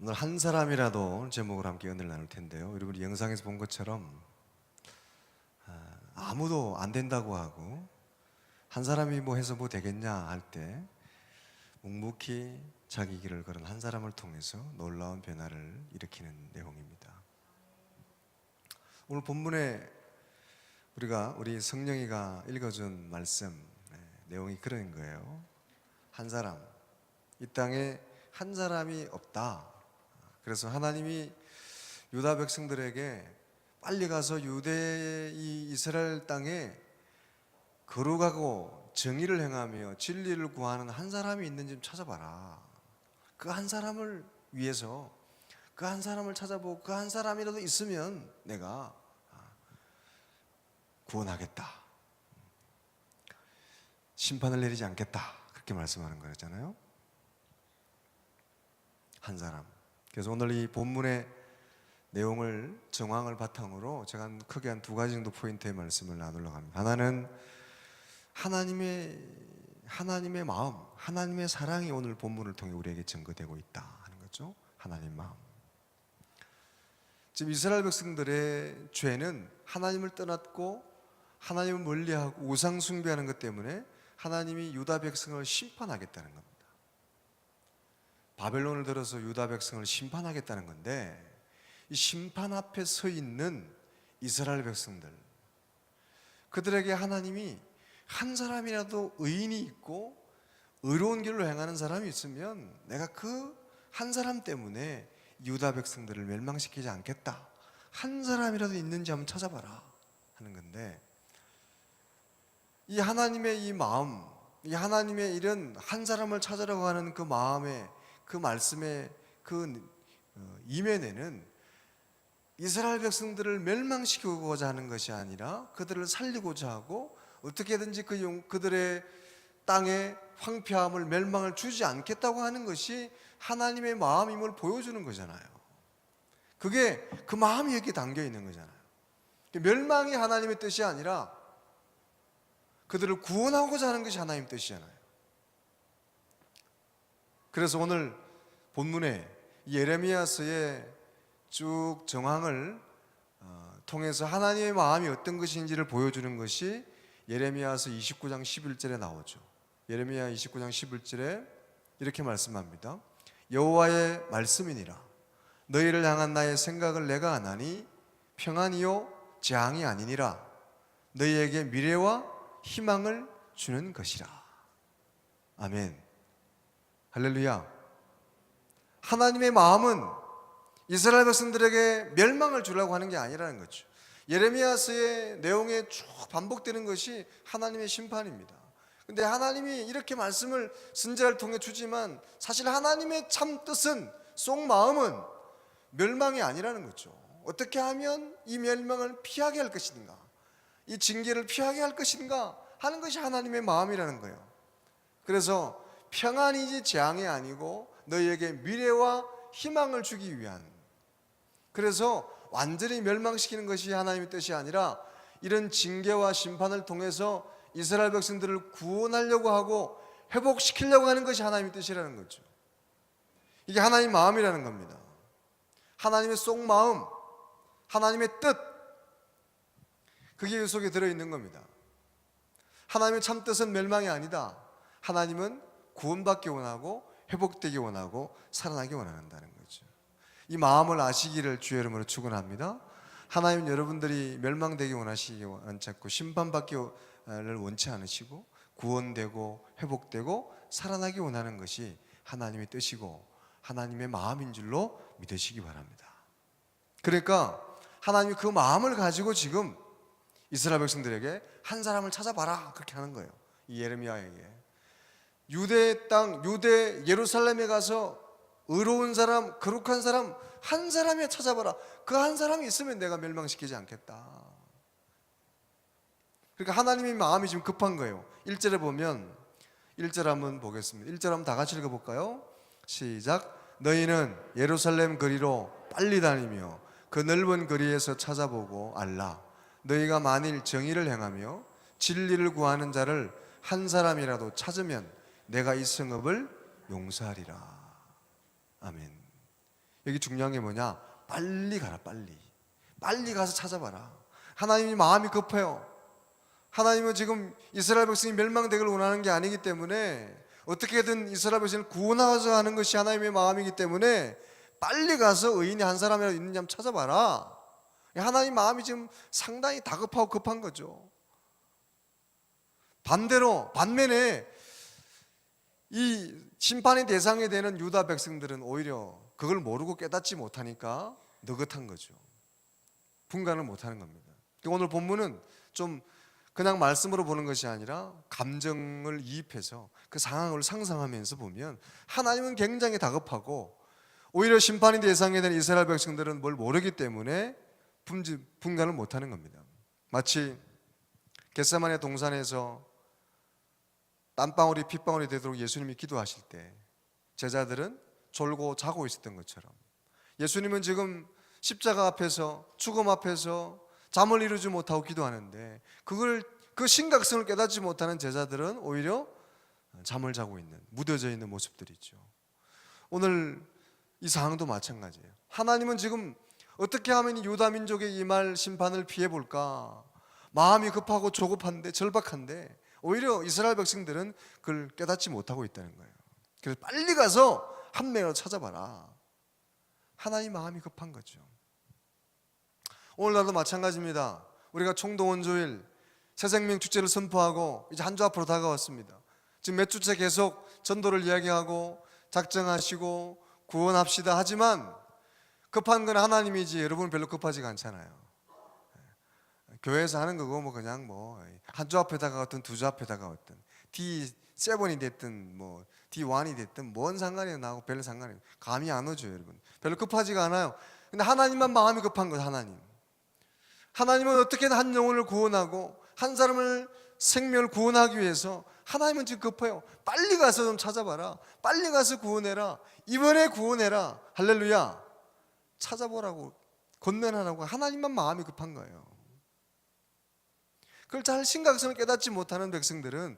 오늘 한 사람이라도 제목을 함께 은혜를 나눌 텐데요. 여러분 우리 영상에서 본 것처럼 아, 아무도 안 된다고 하고 한 사람이 뭐 해서 뭐 되겠냐 할 때 묵묵히 자기 길을 걸은 한 사람을 통해서 놀라운 변화를 일으키는 내용입니다. 오늘 본문에 우리가 우리 성령이가 읽어준 말씀 네, 내용이 그런 거예요. 한 사람 이 땅에 한 사람이 없다. 그래서 하나님이 유다 백성들에게 빨리 가서 유대 이 이스라엘 땅에 거룩하고 정의를 행하며 진리를 구하는 한 사람이 있는지 좀 찾아봐라. 그 한 사람을 위해서 그 한 사람을 찾아보고 그 한 사람이라도 있으면 내가 구원하겠다. 심판을 내리지 않겠다. 그렇게 말씀하는 거였잖아요. 한 사람. 그래서 오늘 이 본문의 내용을 정황을 바탕으로 제가 한 크게 한 두 가지 정도 포인트의 말씀을 나누려고 합니다. 하나는 하나님의 하나님의 마음, 하나님의 사랑이 오늘 본문을 통해 우리에게 증거되고 있다 하는 거죠. 하나님 마음. 지금 이스라엘 백성들의 죄는 하나님을 떠났고 하나님을 멀리하고 우상 숭배하는 것 때문에 하나님이 유다 백성을 심판하겠다는 겁니다. 바벨론을 들어서 유다 백성을 심판하겠다는 건데 이 심판 앞에 서 있는 이스라엘 백성들 그들에게 하나님이 한 사람이라도 의인이 있고 의로운 길로 행하는 사람이 있으면 내가 그 한 사람 때문에 유다 백성들을 멸망시키지 않겠다. 한 사람이라도 있는지 한번 찾아봐라 하는 건데 이 하나님의 이 마음, 이 하나님의 이런 한 사람을 찾으려고 하는 그 마음의 그 말씀의 그 어, 이면에는 이스라엘 백성들을 멸망시키고자 하는 것이 아니라 그들을 살리고자 하고 어떻게든지 그 용- 그들의 땅에 황폐함을 멸망을 주지 않겠다고 하는 것이 하나님의 마음임을 보여주는 거잖아요. 그게 그 마음이 여기 담겨 있는 거잖아요. 멸망이 하나님의 뜻이 아니라 그들을 구원하고자 하는 것이 하나님 뜻이잖아요. 그래서 오늘 본문에 예레미야서의 쭉 정황을 어, 통해서 하나님의 마음이 어떤 것인지를 보여주는 것이 예레미야서 29장 11절에 나오죠. 예레미야 29장 11절에 이렇게 말씀합니다. 여호와의 말씀이니라. 너희를 향한 나의 생각을 내가 아나니 평안이요 재앙이 아니니라. 너희에게 미래와 희망을 주는 것이라. 아멘. 할렐루야. 하나님의 마음은 이스라엘 백성들에게 멸망을 주려고 하는 게 아니라는 거죠. 예레미야서의 내용에 쭉 반복되는 것이 하나님의 심판입니다. 근데 하나님이 이렇게 말씀을 선지자를 통해 주지만 사실 하나님의 참 뜻은 속 마음은 멸망이 아니라는 거죠. 어떻게 하면 이 멸망을 피하게 할 것인가? 이 징계를 피하게 할 것인가 하는 것이 하나님의 마음이라는 거예요. 그래서 평안이지 재앙이 아니고 너희에게 미래와 희망을 주기 위한 그래서 완전히 멸망시키는 것이 하나님의 뜻이 아니라 이런 징계와 심판을 통해서 이스라엘 백성들을 구원하려고 하고 회복시키려고 하는 것이 하나님의 뜻이라는 거죠. 이게 하나님 마음이라는 겁니다. 하나님의 속 마음, 하나님의 뜻, 그게 이 속에 들어있는 겁니다. 하나님의 참 뜻은 멸망이 아니다. 하나님은 구원받기 원하고 회복되기 원하고 살아나기 원한다는 거죠. 이 마음을 아시기를 주의 이름으로 축원합니다. 하나님 여러분들이 멸망되기 원하시기 원치 않고 심판받기를 원치 않으시고 구원되고 회복되고 살아나기 원하는 것이 하나님의 뜻이고 하나님의 마음인 줄로 믿으시기 바랍니다. 그러니까 하나님이 그 마음을 가지고 지금 이스라엘 백성들에게 한 사람을 찾아봐라 그렇게 하는 거예요. 이 예레미야에게 유대 땅 유대 예루살렘에 가서 의로운 사람 거룩한 사람 한 사람에 찾아봐라. 그 한 사람이 있으면 내가 멸망시키지 않겠다. 그러니까 하나님의 마음이 지금 급한 거예요. 1절에 보면 1절 한번 보겠습니다. 1절 한번 다 같이 읽어 볼까요? 시작. 너희는 예루살렘 거리로 빨리 다니며 그 넓은 거리에서 찾아보고 알라. 너희가 만일 정의를 행하며 진리를 구하는 자를 한 사람이라도 찾으면 내가 이 성읍을 용서하리라. 아멘. 여기 중요한 게 뭐냐? 빨리 가라, 빨리. 빨리 가서 찾아봐라. 하나님이 마음이 급해요. 하나님은 지금 이스라엘 백성이 멸망되기를 원하는 게 아니기 때문에 어떻게든 이스라엘 백성을 구원하고자 하는 것이 하나님의 마음이기 때문에 빨리 가서 의인이 한 사람이라도 있는지 한번 찾아봐라. 하나님 마음이 지금 상당히 다급하고 급한 거죠. 반대로 반면에 이 심판의 대상이 되는 유다 백성들은 오히려 그걸 모르고 깨닫지 못하니까 느긋한 거죠. 분간을 못하는 겁니다. 오늘 본문은 좀 그냥 말씀으로 보는 것이 아니라 감정을 이입해서 그 상황을 상상하면서 보면 하나님은 굉장히 다급하고 오히려 심판의 대상이 된 이스라엘 백성들은 뭘 모르기 때문에 분간을 못하는 겁니다. 마치 겟세만의 동산에서 땀방울이 핏방울이 되도록 예수님이 기도하실 때 제자들은 졸고 자고 있었던 것처럼 예수님은 지금 십자가 앞에서 죽음 앞에서 잠을 이루지 못하고 기도하는데 그걸 그 심각성을 깨닫지 못하는 제자들은 오히려 잠을 자고 있는 무뎌져 있는 모습들이죠. 오늘 이 상황도 마찬가지예요. 하나님은 지금 어떻게 하면 이 유다 민족의 이 말 심판을 피해 볼까? 마음이 급하고 조급한데 절박한데 오히려 이스라엘 백성들은 그걸 깨닫지 못하고 있다는 거예요. 그래서 빨리 가서 한 명을 찾아봐라. 하나님 마음이 급한 거죠. 오늘날도 마찬가지입니다. 우리가 총동원조일 새생명 축제를 선포하고 이제 한 주 앞으로 다가왔습니다. 지금 몇 주째 계속 전도를 이야기하고 작정하시고 구원합시다 하지만 급한 건 하나님이지 여러분 별로 급하지가 않잖아요. 교회에서 하는 거고 뭐 그냥 뭐 한 주 앞에다가 어떤 두 주 앞에다가 어떤 D7이 됐든 뭐 D1이 됐든 뭔 상관이 나고 별 상관이 감이 안 오죠 여러분. 별로 급하지가 않아요. 근데 하나님만 마음이 급한 거예요 하나님. 하나님은 어떻게든 한 영혼을 구원하고 한 사람을 생명을 구원하기 위해서 하나님은 지금 급해요. 빨리 가서 좀 찾아봐라. 빨리 가서 구원해라. 이번에 구원해라. 할렐루야. 찾아보라고 건면하라고 하나님만 마음이 급한 거예요 그걸 잘 심각성을 깨닫지 못하는 백성들은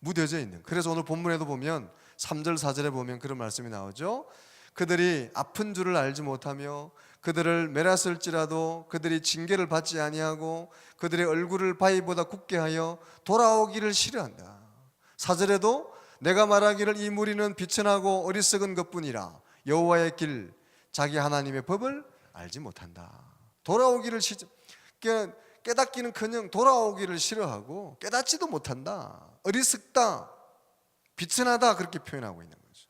무뎌져 있는. 그래서 오늘 본문에도 보면 3절 4절에 보면 그런 말씀이 나오죠. 그들이 아픈 줄을 알지 못하며 그들을 매랐을지라도 그들이 징계를 받지 아니하고 그들의 얼굴을 바위보다 굳게 하여 돌아오기를 싫어한다. 4절에도 내가 말하기를 이 무리는 비천하고 어리석은 것뿐이라 여호와의 길 자기 하나님의 법을 알지 못한다. 돌아오기를 싫 그러니까 깨닫기는 커녕 돌아오기를 싫어하고 깨닫지도 못한다. 어리석다. 비천하다 그렇게 표현하고 있는 거죠.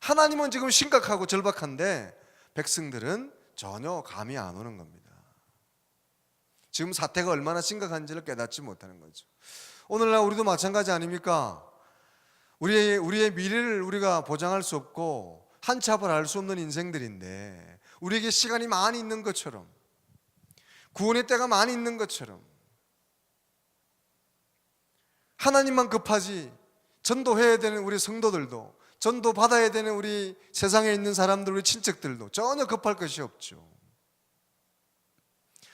하나님은 지금 심각하고 절박한데 백성들은 전혀 감이 안 오는 겁니다. 지금 사태가 얼마나 심각한지를 깨닫지 못하는 거죠. 오늘날 우리도 마찬가지 아닙니까? 우리의 우리의 미래를 우리가 보장할 수 없고 한치 앞을 알 수 없는 인생들인데 우리에게 시간이 많이 있는 것처럼 구원의 때가 많이 있는 것처럼 하나님만 급하지 전도해야 되는 우리 성도들도 전도 받아야 되는 우리 세상에 있는 사람들 우리 친척들도 전혀 급할 것이 없죠.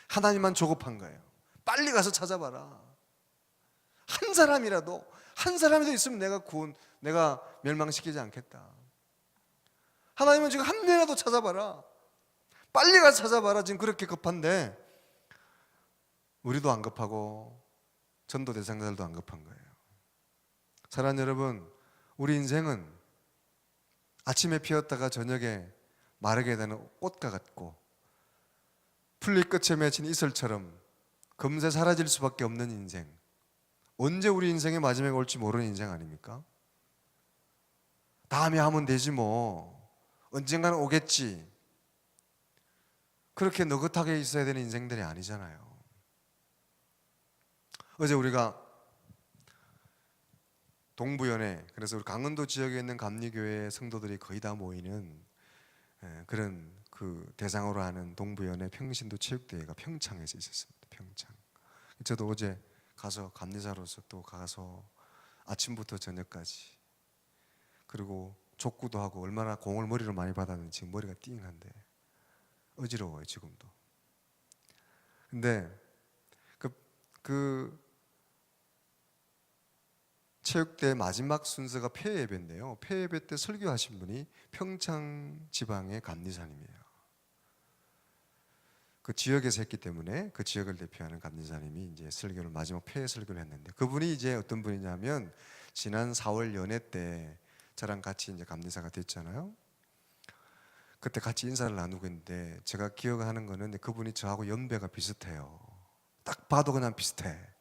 하나님만 조급한 거예요. 빨리 가서 찾아봐라. 한 사람이라도 한 사람이라도 있으면 내가 구원 내가 멸망시키지 않겠다. 하나님은 지금 한 명이라도 찾아봐라. 빨리 가서 찾아봐라. 지금 그렇게 급한데 우리도 안 급하고 전도 대상자들도 안 급한 거예요. 사랑하는 여러분, 우리 인생은 아침에 피었다가 저녁에 마르게 되는 꽃과 같고 풀리 끝에 맺힌 이슬처럼 금세 사라질 수밖에 없는 인생. 언제 우리 인생의 마지막이 올지 모르는 인생 아닙니까? 다음에 하면 되지 뭐. 언젠가는 오겠지. 그렇게 느긋하게 있어야 되는 인생들이 아니잖아요. 어제 우리가 동부연회 그래서 우리 강원도 지역에 있는 감리교회 성도들이 거의 다 모이는 예, 그런 그 대상으로 하는 동부연회 평신도 체육대회가 평창에서 있었습니다. 평창. 저도 어제 가서 감리자로서 또 가서 아침부터 저녁까지 그리고 족구도 하고 얼마나 공을 머리로 많이 받았는지 머리가 띵한데 어지러워요 지금도. 근데 그, 그 체육대 마지막 순서가 폐 예배인데요. 폐 예배 때 설교하신 분이 평창 지방의 감리사님이에요. 그 지역에서 했기 때문에 그 지역을 대표하는 감리사님이 이제 설교를 마지막 폐 설교를 했는데 그분이 이제 어떤 분이냐면 지난 4월 연회 때 저랑 같이 이제 감리사가 됐잖아요. 그때 같이 인사를 나누고 있는데 제가 기억하는 거는 그분이 저하고 연배가 비슷해요. 딱 봐도 그냥 비슷해.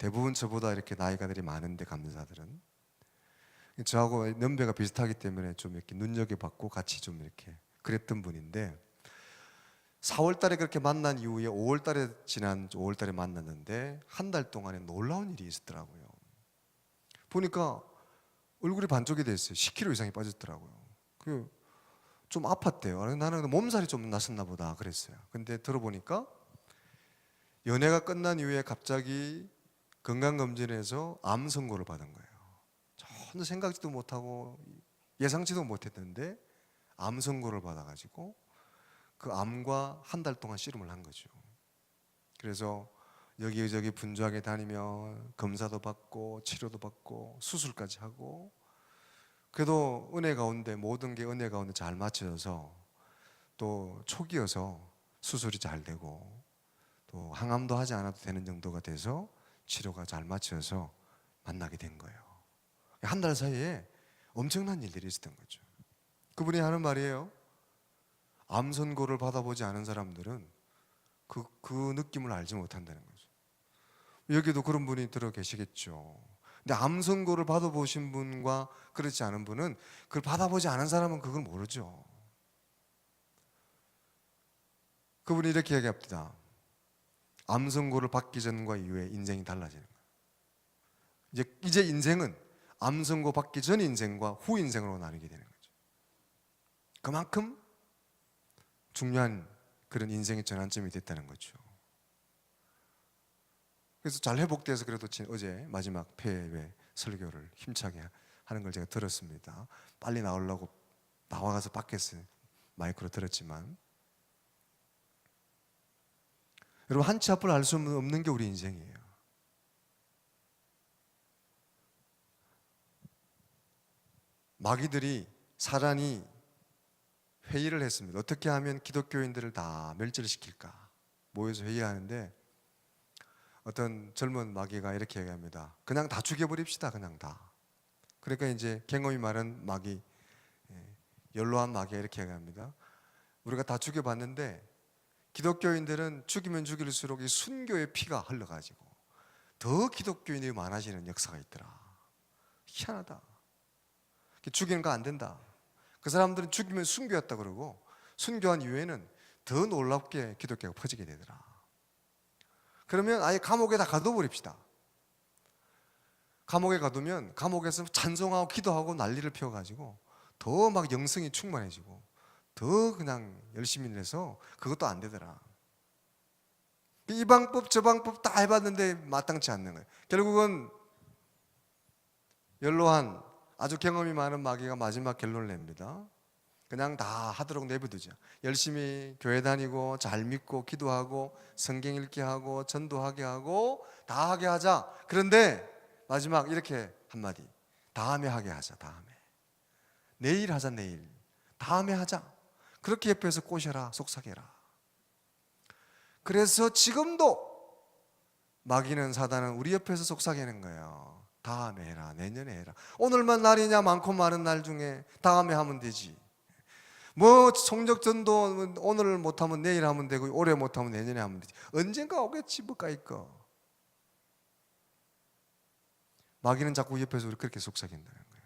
대부분 저보다 이렇게 나이가 들이 많은데 감리사들은 저하고 연배가 비슷하기 때문에 좀 이렇게 눈여겨봤고 같이 좀 이렇게 그랬던 분인데 4월 달에 그렇게 만난 이후에 5월 달에 지난 5월 달에 만났는데 한 달 동안에 놀라운 일이 있었더라고요. 보니까 얼굴이 반쪽이 됐어요. 10kg 이상이 빠졌더라고요. 그 좀 아팠대요. 나는 몸살이 좀 났었나 보다 그랬어요. 근데 들어보니까 연애가 끝난 이후에 갑자기 건강검진에서 암 선고를 받은 거예요. 전혀 생각지도 못하고 예상치도 못했는데 암 선고를 받아가지고 그 암과 한 달 동안 씨름을 한 거죠. 그래서 여기저기 분주하게 다니며 검사도 받고 치료도 받고 수술까지 하고 그래도 은혜 가운데 모든 게 은혜 가운데 잘 맞춰져서 또 초기여서 수술이 잘 되고 또 항암도 하지 않아도 되는 정도가 돼서 치료가 잘 맞춰서 만나게 된 거예요. 한 달 사이에 엄청난 일들이 있었던 거죠. 그분이 하는 말이에요. 암 선고를 받아보지 않은 사람들은 그, 그 느낌을 알지 못한다는 거죠. 여기도 그런 분이 들어 계시겠죠. 근데 암 선고를 받아보신 분과 그렇지 않은 분은 그걸 받아보지 않은 사람은 그걸 모르죠. 그분이 이렇게 얘기합니다. 암 선고를 받기 전과 이후에 인생이 달라지는 거예요. 이제 이제 인생은 암 선고 받기 전 인생과 후 인생으로 나뉘게 되는 거죠. 그만큼 중요한 그런 인생의 전환점이 됐다는 거죠. 그래서 잘 회복돼서 그래도 지- 어제 마지막 폐회 설교를 힘차게 하는 걸 제가 들었습니다. 빨리 나오려고 나와가서 밖에서 마이크로 들었지만 여러분 한 치 앞을 알 수 없는 게 우리 인생이에요. 마귀들이 사단이 회의를 했습니다. 어떻게 하면 기독교인들을 다 멸절시킬까? 모여서 회의하는데 어떤 젊은 마귀가 이렇게 얘기합니다. 그냥 다 죽여버립시다. 그냥 다. 그러니까 이제 경험이 많은 마귀, 예, 연로한 마귀가 이렇게 얘기합니다. 우리가 다 죽여봤는데 기독교인들은 죽이면 죽일수록 이 순교의 피가 흘러가지고 더 기독교인이 많아지는 역사가 있더라. 희한하다. 죽이는 거 안 된다. 그 사람들은 죽이면 순교였다 그러고 순교한 이후에는 더 놀랍게 기독교가 퍼지게 되더라. 그러면 아예 감옥에 다 가둬버립시다. 감옥에 가두면 감옥에서 찬송하고 기도하고 난리를 피워가지고 더 막 영성이 충만해지고 더 그냥 열심히 해서 그것도 안 되더라. 이 방법 저 방법 다 해봤는데 마땅치 않는 거예요. 결국은 연로한 아주 경험이 많은 마귀가 마지막 결론을 냅니다. 그냥 다 하도록 내버두자. 열심히 교회 다니고 잘 믿고 기도하고 성경 읽게 하고 전도하게 하고 다 하게 하자. 그런데 마지막 이렇게 한마디. 다음에 하게 하자. 다음에. 내일 하자. 내일. 다음에 하자. 그렇게 옆에서 꼬셔라. 속삭여라. 그래서 지금도 마귀는 사단은 우리 옆에서 속삭이는 거예요. 다음에 해라. 내년에 해라. 오늘만 날이냐 많고 많은 날 중에 다음에 하면 되지. 뭐 성적 전도 오늘 못하면 내일 하면 되고 올해 못하면 내년에 하면 되지. 언젠가 오겠지 뭐가 있고. 마귀는 자꾸 옆에서 우리 그렇게 속삭인다는 거예요.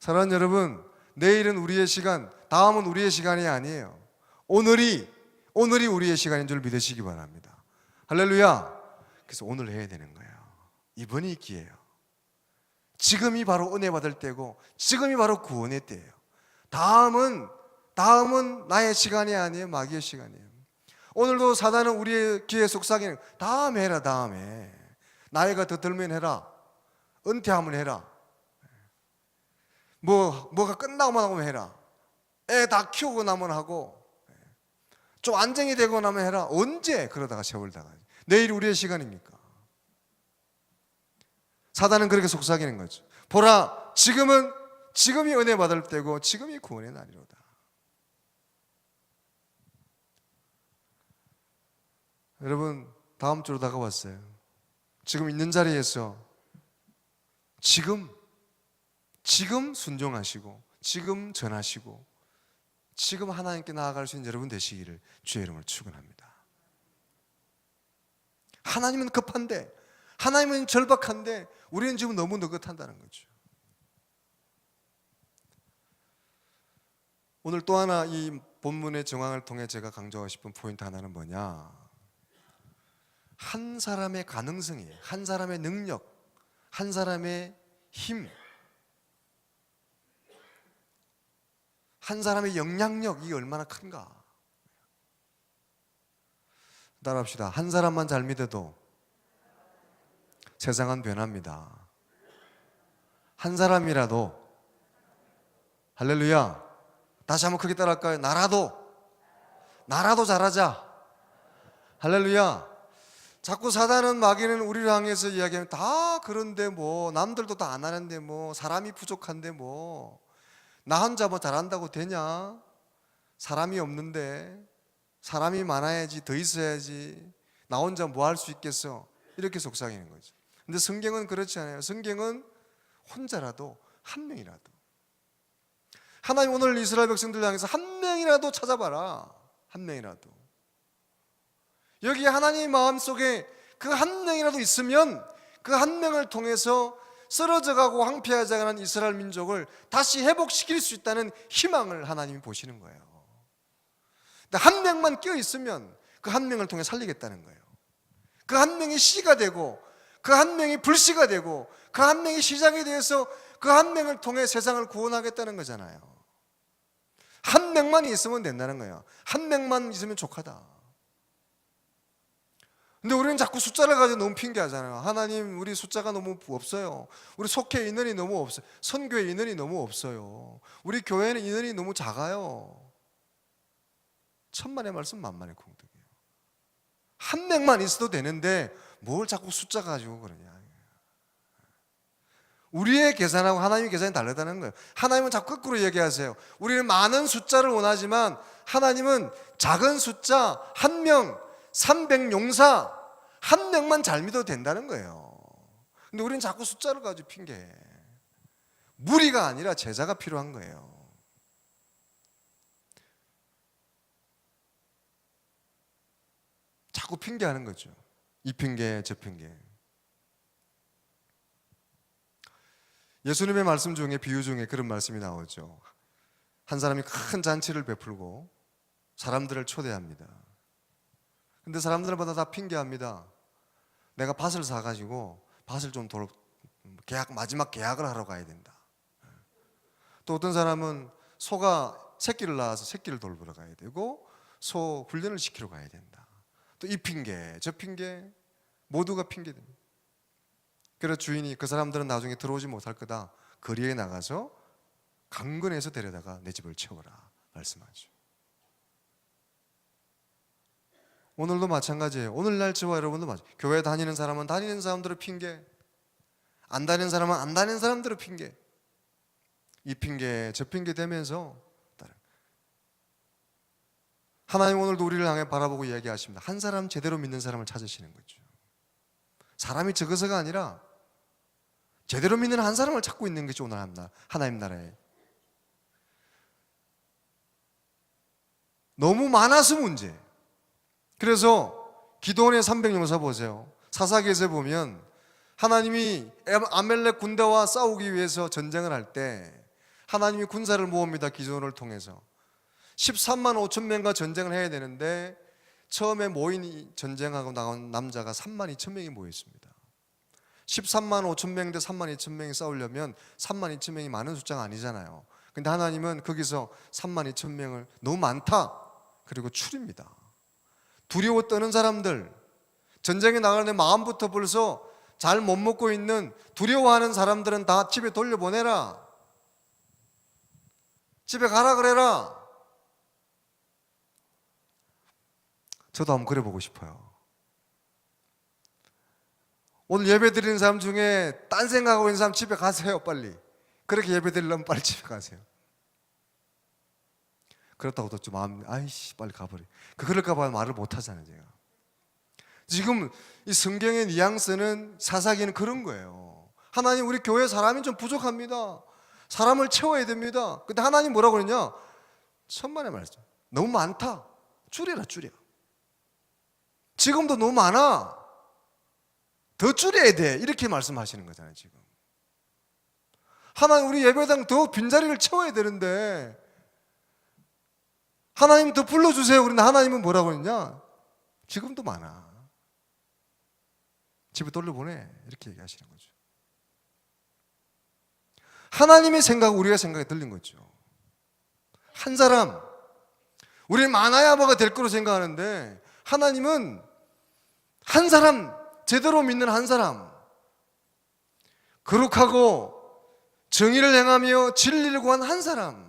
사랑하는 여러분, 내일은 우리의 시간, 다음은 우리의 시간이 아니에요. 오늘이 오늘이 우리의 시간인 줄 믿으시기 바랍니다. 할렐루야. 그래서 오늘 해야 되는 거예요. 이번이 기회예요. 지금이 바로 은혜 받을 때고 지금이 바로 구원의 때예요. 다음은 다음은 나의 시간이 아니에요. 마귀의 시간이에요. 오늘도 사단은 우리의 기회 속삭이는 다음에 해라 다음에 나이가 더 들면 해라 은퇴하면 해라 뭐 뭐가 끝나고만 하면 해라 애 다 키우고 나면 하고 좀 안정이 되고 나면 해라 언제 그러다가 세월 다가 내일 우리의 시간입니까? 사단은 그렇게 속삭이는 거죠. 보라, 지금은 지금이 은혜 받을 때고 지금이 구원의 날이로다. 여러분, 다음 주로 다가왔어요. 지금 있는 자리에서 지금 지금 순종하시고 지금 전하시고 지금 하나님께 나아갈 수 있는 여러분 되시기를 주의 이름으로 축원합니다. 하나님은 급한데 하나님은 절박한데 우리는 지금 너무 느긋한다는 거죠. 오늘 또 하나 이 본문의 정황을 통해 제가 강조하고 싶은 포인트 하나는 뭐냐? 한 사람의 가능성이에요. 한 사람의 능력, 한 사람의 힘, 한 사람의 영향력이 얼마나 큰가. 따라합시다. 한 사람만 잘 믿어도 세상은 변합니다. 한 사람이라도 할렐루야. 다시 한번 크게 따라할까요? 나라도 나라도 잘하자. 할렐루야. 자꾸 사단은 마귀는 우리를 향해서 이야기하면 다 그런데 뭐 남들도 다 안 하는데 뭐 사람이 부족한데 뭐 나 혼자 뭐 잘한다고 되냐? 사람이 없는데 사람이 많아야지 더 있어야지 나 혼자 뭐 할 수 있겠어? 이렇게 속삭이는 거죠. 근데 성경은 그렇지 않아요. 성경은 혼자라도 한 명이라도 하나님 오늘 이스라엘 백성들 향해서 한 명이라도 찾아봐라. 한 명이라도. 여기 하나님 마음속에 그 한 명이라도 있으면 그 한 명을 통해서 쓰러져 가고 황폐하지 가는 이스라엘 민족을 다시 회복시킬 수 있다는 희망을 하나님이 보시는 거예요. 한 명만 껴 있으면 그 한 명을 통해 살리겠다는 거예요. 그 한 명이 씨가 되고 그 한 명이 불씨가 되고 그 한 명이 시작이 되어서 그 한 명을 통해 세상을 구원하겠다는 거잖아요. 한 명만 있으면 된다는 거예요. 한 명만 있으면 족하다. 근데 우리는 자꾸 숫자를 가지고 너무 핑계하잖아요. 하나님, 우리 숫자가 너무 없어요. 우리 속회 인원이 너무 없어요. 선교회 인원이 너무 없어요. 우리 교회는 인원이 너무 작아요. 천만의 말씀 만만의 공덕이에요. 한 명만 있어도 되는데 뭘 자꾸 숫자 가지고 그러냐. 우리의 계산하고 하나님의 계산이 다르다는 거예요. 하나님은 자꾸 거꾸로 얘기하세요. 우리는 많은 숫자를 원하지만 하나님은 작은 숫자 한 명, 300 용사 한 명만 잘 믿어도 된다는 거예요. 근데 우리는 자꾸 숫자를 가지고 핑계해. 무리가 아니라 제자가 필요한 거예요. 자꾸 핑계하는 거죠. 이 핑계, 저 핑계. 예수님의 말씀 중에 비유 중에 그런 말씀이 나오죠. 한 사람이 큰 잔치를 베풀고 사람들을 초대합니다. 근데 사람들마다 다 핑계합니다. 내가 밭을 사가지고 밭을 좀 돌, 계약 마지막 계약을 하러 가야 된다. 또 어떤 사람은 소가 새끼를 낳아서 새끼를 돌보러 가야 되고 소 훈련을 시키러 가야 된다. 또 이 핑계, 저 핑계 모두가 핑계됩니다. 그래서 주인이 그 사람들은 나중에 들어오지 못할 거다. 거리에 나가서 강건해서 데려다가 내 집을 채워라 말씀하죠. 오늘도 마찬가지예요. 오늘날 저와 여러분도 마찬 교회 다니는 사람은 다니는 사람들의 핑계, 안 다니는 사람은 안 다니는 사람들의 핑계. 이 핑계, 저 핑계 되면서 하나님 오늘도 우리를 향해 바라보고 이야기하십니다. 한 사람 제대로 믿는 사람을 찾으시는 거죠. 사람이 적어서가 아니라 제대로 믿는 한 사람을 찾고 있는 것이 오늘 하나님 나라에 너무 많아서 문제. 그래서 기도원의 300용사 보세요. 사사기에서 보면 하나님이 아멜렉 군대와 싸우기 위해서 전쟁을 할 때 하나님이 군사를 모읍니다. 기도원을 통해서 13만 5천 명과 전쟁을 해야 되는데 처음에 모인 전쟁하고 나온 남자가 3만 2천 명이 모였습니다. 13만 5천 명 대 3만 2천 명이 싸우려면 3만 2천 명이 많은 숫자가 아니잖아요. 근데 하나님은 거기서 3만 2천 명을 너무 많다. 그리고 추립니다. 두려워 떠는 사람들, 전쟁에 나가는 마음부터 벌써 잘 못 먹고 있는 두려워하는 사람들은 다 집에 돌려보내라. 집에 가라 그래라. 저도 한번 그래 보고 싶어요. 오늘 예배 드리는 사람 중에 딴 생각하고 있는 사람 집에 가세요, 빨리. 그렇게 예배 드리려면 빨리 집에 가세요. 그렇다고 또좀 마음, 아이씨, 빨리 가버려. 그 그럴까봐 말을 못 하잖아요, 제가. 지금 이 성경의 뉘앙스는 사사기는 그런 거예요. 하나님, 우리 교회 사람이 좀 부족합니다. 사람을 채워야 됩니다. 근데 하나님 뭐라고 그러냐? 천만의 말씀. 너무 많다. 줄여라, 줄여. 지금도 너무 많아. 더 줄여야 돼. 이렇게 말씀하시는 거잖아요, 지금. 하나님, 우리 예배당 더 빈자리를 채워야 되는데, 하나님 더 불러주세요. 그런데 하나님은 뭐라고 했냐? 지금도 많아. 집에 돌려보내. 이렇게 얘기하시는 거죠. 하나님의 생각, 우리가 생각이 들린 거죠. 한 사람, 우리 많아야 뭐가 될 거로 생각하는데, 하나님은 한 사람, 제대로 믿는 한 사람, 거룩하고 정의를 행하며 진리를 구한 한 사람,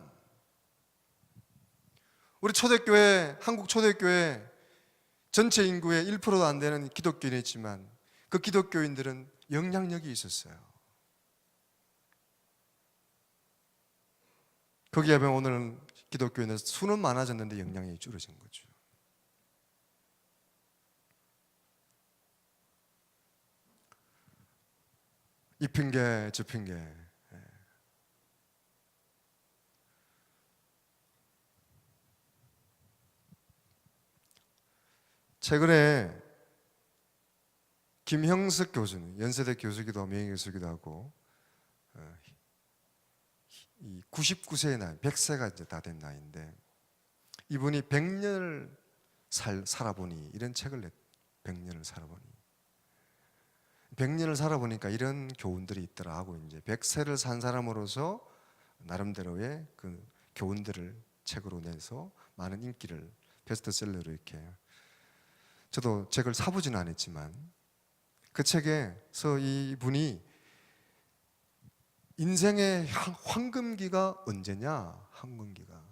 우리 초대교회, 한국 초대교회 전체 인구의 1%도 안 되는 기독교인이 있지만 그 기독교인들은 영향력이 있었어요. 거기에 비하면 오늘은 기독교인은 수는 많아졌는데 영향력이 줄어진 거죠. 이 핑계 저 핑계 최근에 김형석 교수는 연세대 교수기도 하고 명예 교수기도 하고 어, 이 99세의 나이, 100세가 이제 다 된 나이인데 이분이 100년을 살, 살아보니 이런 책을 냈 100년을 살아보니. 100년을 살아보니까 이런 교훈들이 있더라 하고 이제 100세를 산 사람으로서 나름대로의 그 교훈들을 책으로 내서 많은 인기를 베스트셀러로 이렇게 저도 책을 사보지는 않았지만 그 책에서 이분이 인생의 황금기가 언제냐? 황금기가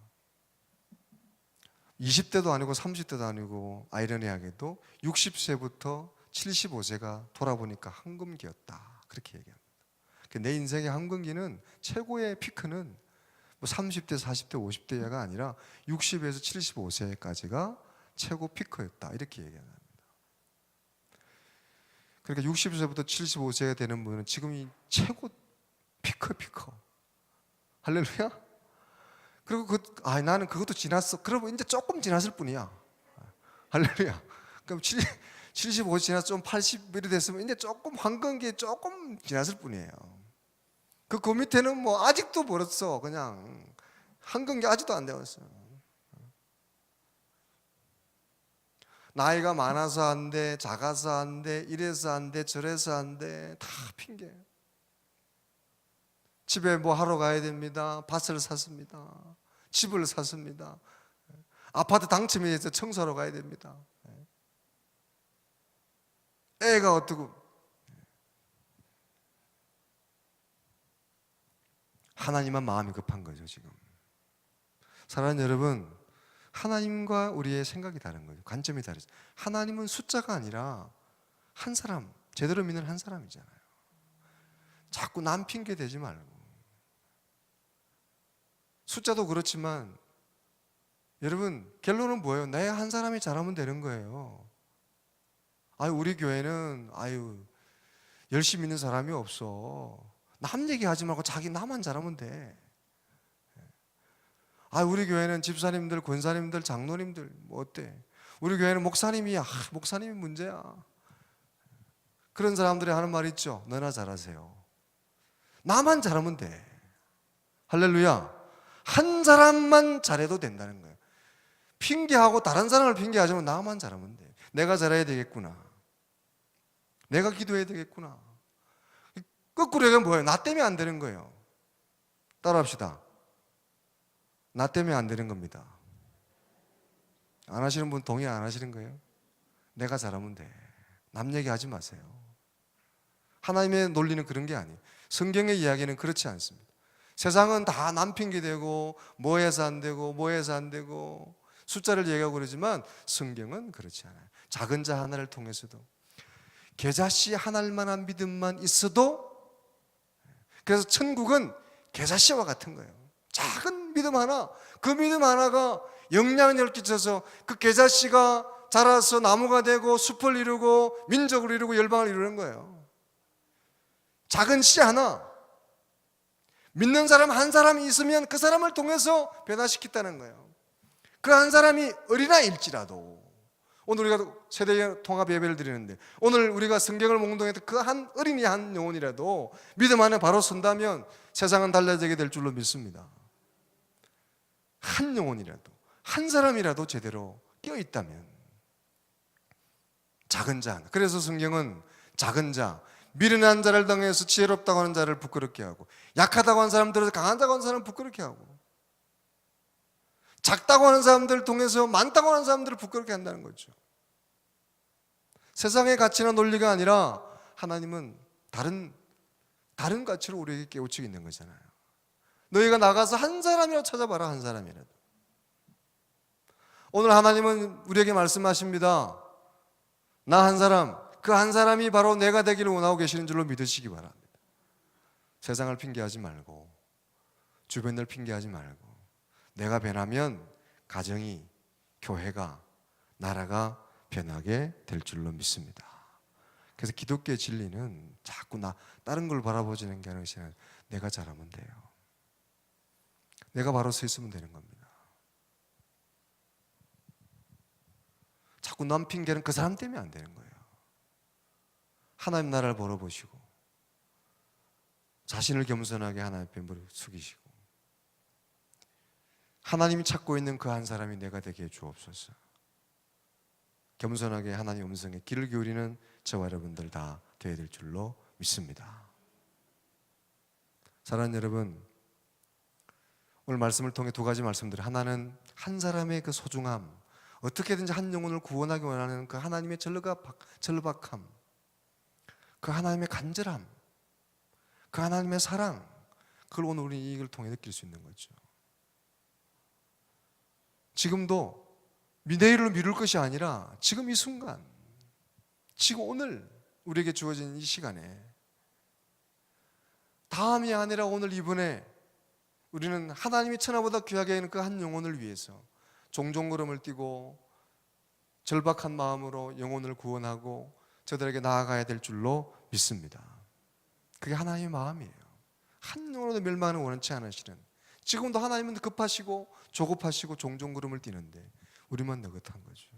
20대도 아니고 30대도 아니고 아이러니하게도 60세부터 75세가 돌아보니까 황금기였다. 그렇게 얘기합니다. 그내 인생의 황금기는 최고의 피크는 뭐 30대, 40대, 50대가 아니라 60에서 75세까지가 최고 피크였다. 이렇게 얘기합니다. 그러니까 60세부터 75세가 되는 분은 지금이 최고 피크 피크. 할렐루야. 그리고 그, 아 나는 그것도 지났어. 그러면 이제 조금 지났을 뿐이야. 할렐루야. 그럼 7, 75 지나서 좀 80일이 됐으면 이제 조금 황금기에 조금 지났을 뿐이에요. 그, 그 밑에는 뭐 아직도 멀었어. 그냥 황금기 아직도 안 되었어. 나이가 많아서 안 돼, 작아서 안 돼, 이래서 안 돼, 저래서 안 돼, 다 핑계. 집에 뭐 하러 가야 됩니다. 밭을 샀습니다. 집을 샀습니다. 아파트 당첨이 돼서 청소하러 가야 됩니다. 애가 어떻고 하나님만 마음이 급한 거죠 지금. 사랑하는 여러분, 하나님과 우리의 생각이 다른 거죠. 관점이 다르죠. 하나님은 숫자가 아니라 한 사람, 제대로 믿는 한 사람이잖아요. 자꾸 남 핑계 대지 말고. 숫자도 그렇지만 여러분 결론은 뭐예요? 내 한 사람이 잘하면 되는 거예요. 아유 우리 교회는 아유 열심히 있는 사람이 없어. 남 얘기하지 말고 자기 나만 잘하면 돼. 아 우리 교회는 집사님들, 권사님들, 장로님들 뭐 어때? 우리 교회는 목사님이야. 아, 목사님이 문제야. 그런 사람들이 하는 말 있죠. 너나 잘하세요. 나만 잘하면 돼. 할렐루야. 한 사람만 잘해도 된다는 거예요. 핑계하고 다른 사람을 핑계하지 만 나만 잘하면 돼. 내가 잘해야 되겠구나. 내가 기도해야 되겠구나. 거꾸로 얘기하면 뭐예요? 나 때문에 안 되는 거예요. 따라 합시다. 나 때문에 안 되는 겁니다. 안 하시는 분 동의 안 하시는 거예요? 내가 잘하면 돼. 남 얘기하지 마세요. 하나님의 논리는 그런 게 아니에요. 성경의 이야기는 그렇지 않습니다. 세상은 다 남 핑계 대고 뭐 해서 안 되고 뭐 해서 안 되고 숫자를 얘기하고 그러지만 성경은 그렇지 않아요. 작은 자 하나를 통해서도 계자씨 하나일 만한 믿음만 있어도 그래서 천국은 계자씨와 같은 거예요. 작은 믿음 하나, 그 믿음 하나가 영향력을 끼쳐서 그 계자씨가 자라서 나무가 되고 숲을 이루고 민족을 이루고 열방을 이루는 거예요. 작은 씨 하나, 믿는 사람 한 사람이 있으면 그 사람을 통해서 변화시켰다는 거예요. 그 한 사람이 어린아일지라도 오늘 우리가 세대 통합 예배를 드리는데 오늘 우리가 성경을 몽동해서 그 한 어린이 한 영혼이라도 믿음 안에 바로 선다면 세상은 달라지게 될 줄로 믿습니다. 한 영혼이라도 한 사람이라도 제대로 끼어 있다면 작은 자. 그래서 성경은 작은 자 미련한 자를 당해서 지혜롭다고 하는 자를 부끄럽게 하고 약하다고 하는 사람들을 강하다고 하는 사람을 부끄럽게 하고 작다고 하는 사람들을 통해서 많다고 하는 사람들을 부끄럽게 한다는 거죠. 세상의 가치나 논리가 아니라 하나님은 다른 다른 가치로 우리에게 깨우치고 있는 거잖아요. 너희가 나가서 한 사람이라도 찾아봐라 한 사람이라도. 오늘 하나님은 우리에게 말씀하십니다. 나 한 사람, 그 한 사람이 바로 내가 되기를 원하고 계시는 줄로 믿으시기 바랍니다. 세상을 핑계하지 말고 주변을 핑계하지 말고 내가 변하면 가정이 교회가 나라가 변하게 될 줄로 믿습니다. 그래서 기독교의 진리는 자꾸 나 다른 걸 바라보지는 게 아니라 내가 잘하면 돼요. 내가 바로 서 있으면 되는 겁니다. 자꾸 남 핑계는 그 사람 때문에 안 되는 거예요. 하나님 나라를 벌어보시고 자신을 겸손하게 하나님 앞에 무릎 숙이시고 하나님이 찾고 있는 그 한 사람이 내가 되게 해 주옵소서. 겸손하게 하나님 음성에 귀를 기울이는 저와 여러분들 다 되어야 될 줄로 믿습니다. 사랑하는 여러분, 오늘 말씀을 통해 두 가지 말씀드려 하나는 한 사람의 그 소중함, 어떻게든지 한 영혼을 구원하기 원하는 그 하나님의 절박함, 절박함, 그 하나님의 간절함, 그 하나님의 사랑, 그걸 오늘 우리 이걸 통해 느낄 수 있는 거죠. 지금도 내일을 미룰 것이 아니라 지금 이 순간, 지금 오늘 우리에게 주어진 이 시간에 다음이 아니라 오늘 이번에 우리는 하나님이 천하보다 귀하게 하는 그 한 영혼을 위해서 종종 걸음을 뛰고 절박한 마음으로 영혼을 구원하고 저들에게 나아가야 될 줄로 믿습니다. 그게 하나님의 마음이에요. 한 영혼도 멸망을 원치 않으시는 지금도 하나님은 급하시고 조급하시고 종종 걸음을 뛰는데 우리만 느긋한 거죠.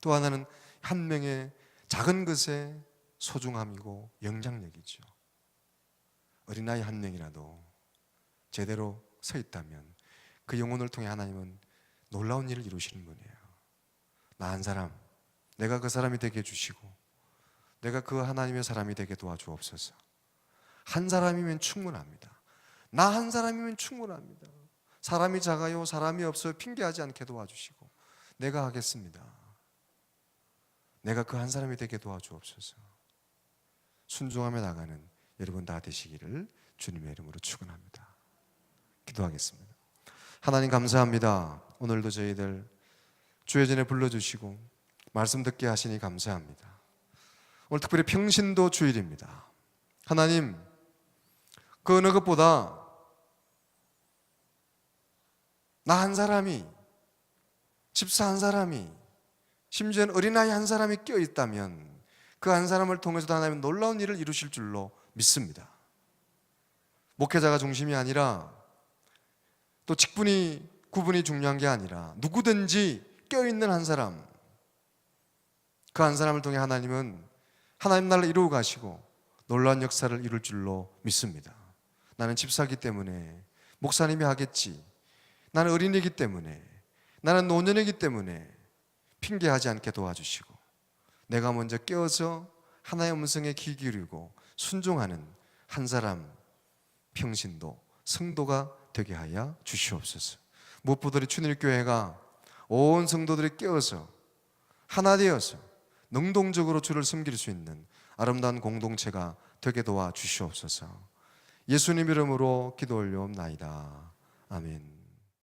또 하나는 한 명의 작은 것의 소중함이고 영향력이죠. 어린아이 한 명이라도 제대로 서 있다면 그 영혼을 통해 하나님은 놀라운 일을 이루시는 분이에요. 나 한 사람, 내가 그 사람이 되게 해주시고, 내가 그 하나님의 사람이 되게 도와주옵소서. 한 사람이면 충분합니다. 나 한 사람이면 충분합니다. 사람이 작아요, 사람이 없어요, 핑계하지 않게 도와주시고, 내가 하겠습니다. 내가 그 한 사람이 되게 도와주옵소서. 순종하며 나가는 여러분 다 되시기를 주님의 이름으로 축원합니다. 기도하겠습니다. 하나님 감사합니다. 오늘도 저희들 주의 전에 불러주시고 말씀 듣게 하시니 감사합니다. 오늘 특별히 평신도 주일입니다. 하나님 그 어느 것보다 나 한 사람이 집사 한 사람이 심지어는 어린아이 한 사람이 껴 있다면 그 한 사람을 통해서도 하나님 놀라운 일을 이루실 줄로 믿습니다. 목회자가 중심이 아니라 또 직분이 구분이 중요한 게 아니라 누구든지 껴있는 한 사람 그 한 사람을 통해 하나님은 하나님 나라를 이루어 가시고 놀라운 역사를 이룰 줄로 믿습니다. 나는 집사기 때문에 목사님이 하겠지. 나는 어린이기 때문에 나는 노년이기 때문에 핑계하지 않게 도와주시고 내가 먼저 깨어서 하나의 음성에 귀 기울이고 순종하는 한 사람 평신도 성도가 되게 하여 주시옵소서. 무엇보다 추늘교회가 온 성도들이 깨어서 하나 되어서 능동적으로 주를 섬길 수 있는 아름다운 공동체가 되게 도와 주시옵소서. 예수님 이름으로 기도 올려옵나이다. 아멘.